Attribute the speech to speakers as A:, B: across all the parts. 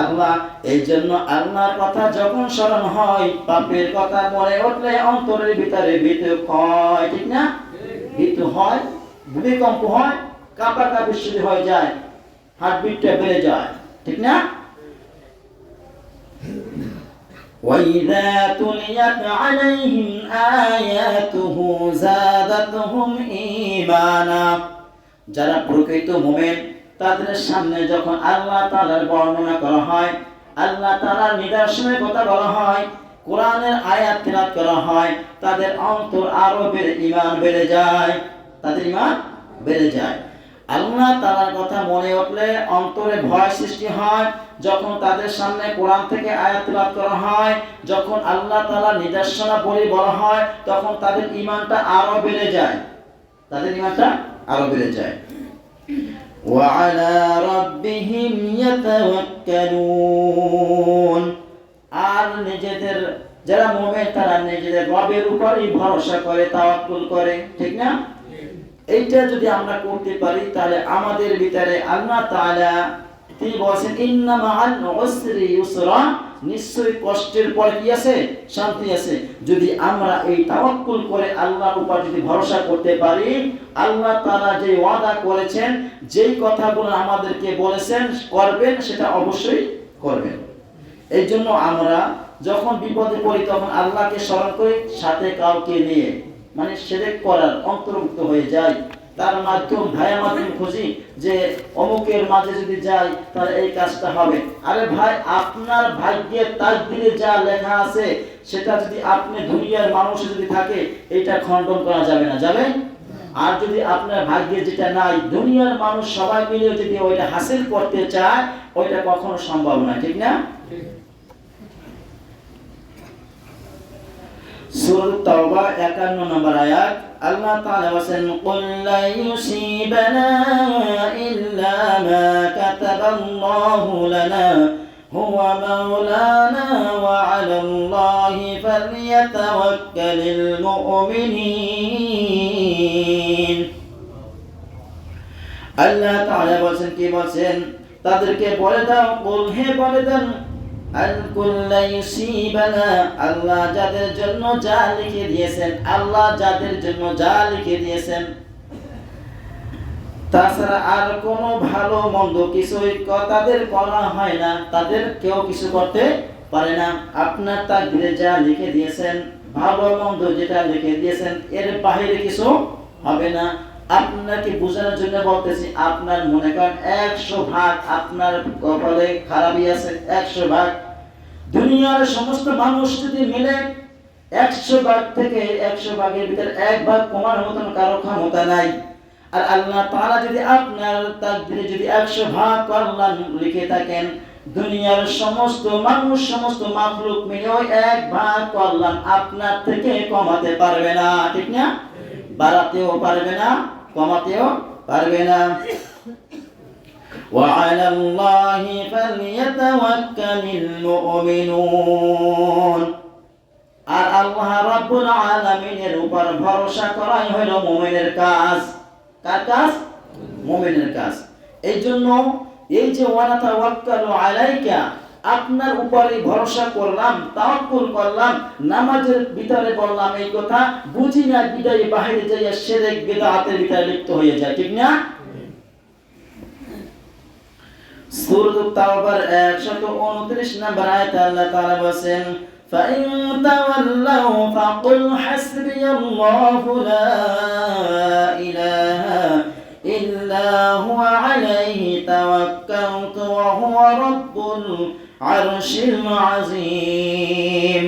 A: আল্লাহ এই জন্য আল্লাহর কথা যখন স্মরণ হয় পাপের কথা মনে উঠলে অন্তরের ভিতরে ভীতু হয় ঠিক না ভীতু হয় ভূমিকম্প হয় কাঁপা কাঁপি শুরু হয়ে যায় হার্টবিটটা বেড়ে যায় ঠিক না وإذا تليت عليهم آياته زادتهم إيمانا যারা প্রকৃত মোমেন তাদের সামনে যখন আল্লাহ তাআলার বর্ণনা করা হয়, আল্লাহ তাআলার নিদর্শনের কথা বলা হয়, কোরআনের আয়াত তেলাওয়াত করা হয়, তাদের অন্তর আরও বেড়ে ইমান বেড়ে যায়। তাদের ইমান বেড়ে যায়। আল্লাহ তাআলার কথা মনে উঠলে অন্তরে ভয় সৃষ্টি হয়, যখন তাদের সামনে কোরআন থেকে আয়াত করা হয়, যখন আল্লাহ তালা নিদর্শনা নিদর্শনাবলী বলা হয়, তখন তাদের ইমানটা আরও বেড়ে যায়। তাদের ইমানটা আরও বেড়ে যায়। وعلى ربهم يتوكلون আর নিজেদের যারা মুমিন তারা নিজেদের রবের উপরই ভরসা করে তাওয়াক্কুল করে ঠিক না এইটা যদি আমরা করতে পারি তাহলে আমাদের ভিতরে আল্লাহ তাআলা তিনি বলেছেন, ইন্না মাআল উসরি ইউসরা। কষ্টের পর কি আছে? শান্তি আছে। যদি আমরা এই তাওয়াক্কুল করে আল্লাহর উপর যদি ভরসা করতে পারি, আল্লাহ তাআলা যে ওয়াদা করেছেন, যেই কথাগুলো আমাদেরকে বলেছেন, করবেন, সেটা অবশ্যই করবেন। এই জন্য আমরা যখন বিপদে পড়ি, তখন আল্লাহকে স্মরণ করি, সাথে কাউকে নিয়ে মানে সেরেক করার অন্তর্ভুক্ত হয়ে যায় তার মাধ্যম, ভাইয়ের মাধ্যম খুঁজি যে অমুকের মাঝে যদি যাই, তাহলে এই কাজটা হবে। আরে ভাই, আপনার ভাগ্যের তাকদিরে যা লেখা আছে, সেটা যদি আপনি দুনিয়ার মানুষ যদি থাকে, এটা খণ্ডন করা যাবে না। যাবে? আর যদি আপনার ভাগ্যে যেটা নাই, দুনিয়ার মানুষ সবাই মিলে যদি ওইটা হাসিল করতে চায়, ওইটা কখনো সম্ভব না ঠিক না? সূরা তাওবা 51 নম্বর আয়াত, আল্লাহ তাআলা বলেন, কুল লা ইউসিবানা ইল্লা মা কাতাবাল্লাহু লানা, হুয়া মাওলানা ওয়া আলাল্লাহি ফালইয়াতাওয়াক্কালিল মুমিনিন. আল্লাহ তাআলা বলেন, কি বলেন? তাদেরকে বলে দাও বল হে বলে দেন আল্লাহ যাদের জন্য যা লিখে দিয়েছেন, আল্লাহ যাদের জন্য যা লিখে দিয়েছেন। তাছাড়া আর কোনো ভালো মন্দ কিছুই তাদের করা হয় না, তাদের কেউ কিছু করতে পারে না। আপনার তা তাকদিরে যা লিখে দিয়েছেন, ভালো মন্দ যেটা লিখে দিয়েছেন, এর বাহিরে কিছু হবে না। আপনাকে বোঝানোর জন্য বলতেছি, আপনার মনে করেন একশো ভাগ আপনার কপালে খারাপই আছে, একশো ভাগ দুনিয়ার সমস্ত মানুষ যদি মিলে একশো ভাগ থেকে একশো ভাগের ভিতরে এক ভাগ কমার মতন কারও ক্ষমতা নাই। আর আল্লাহ তারা যদি আপনার তাকদিরে যদি একশো ভাগ কল্যাণ লিখে থাকেন, দুনিয়ার সমস্ত মানুষ, সমস্ত মাখলুক মিলেও এক ভাগ কল্যাণ আপনার থেকে কমাতে পারবে না। ঠিক না? বাড়াতেও পারবে না, কমাতেও পারবে না। وعلى الله فليتوكل المؤمنون আর আল্লাহ রাব্বুল আলামিনের উপর ভরসা করাই হইল মুমিনের কাজ কার কাজ মুমিনের কাজ এই জন্য এই যে ওয়ালা তাওয়াক্কালু আলাইকা আপনার উপরে ভরসা করলাম তাওয়াক্কুল করলাম নামাজের ভিতরে বললাম এই কথা বুঝি না বিদায় বাহিরে যাইয়া শিরক বিদআতের ভিতরে লিপ্ত হয়ে যায় ঠিক না সূরা তাওবার 129 নম্বর আয়াতে আল্লাহ তাআলা বলেন فإن تولوا فقل حسبي الله لا إله إلا هو عليه توكلت وهو رب العرش العظيم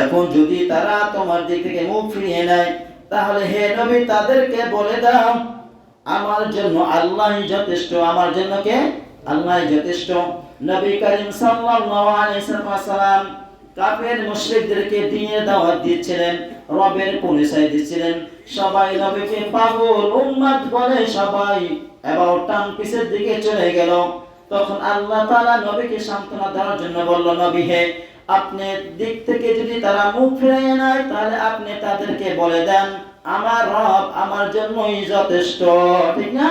A: এখন যদি তারা তোমার দিক থেকে মুখ ফিরিয়ে নেয় তাহলে হে নবী তাদেরকে বলে দাও আমার জন্য আল্লাহ যথেষ্ট। আমার জন্য কে? আল্লাহ যথেষ্ট। নবী করিম সাল্লাল্লাহু আলাইহি ওয়াসাল্লাম কাফের মুশরিকদেরকে দ্বীনের দাওয়াত দিচ্ছিলেন, রবের পরিচয় দিচ্ছিলেন। সবাই নবীকে পাগল, উম্মত বলে সবাই এবার টান পিছের দিকে চলে গেল। তখন আল্লাহ তাআলা নবীকে সান্ত্বনা দেওয়ার জন্য বলল, নবী হে আপনি দিক থেকে যদি তারা মুখ ফিরাইয়ে নেয়, তাহলে আপনি তাদেরকে বলে দেন, আমার রব আমার জন্যই যথেষ্ট। ঠিক না?